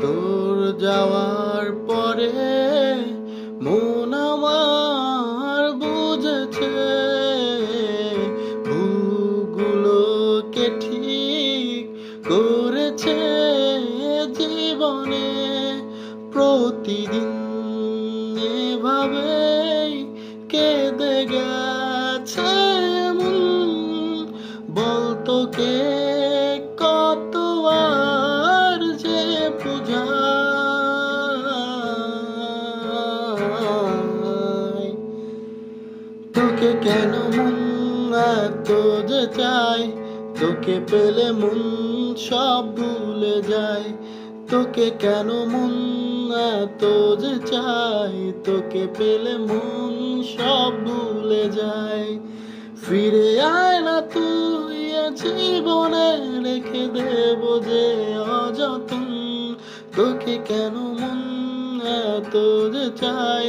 তোর যাওয়ার পরে মন আমার বুঝেছে। ভুলগুলোকে ঠিক করেছে জীবনে? প্রতিদিন এভাবেই কেঁদে গেছে বলতো কে তোকে কেন মন এত যে চাই তোকে পেলে মন সব ভুলে যায়। তোকে কেন মন যে চাই তোকে পেলে মন সব ভুলে ফিরে আয় না তুই জীবনে রেখে দেব যে অযতন তোকে কেন মন এত যে চাই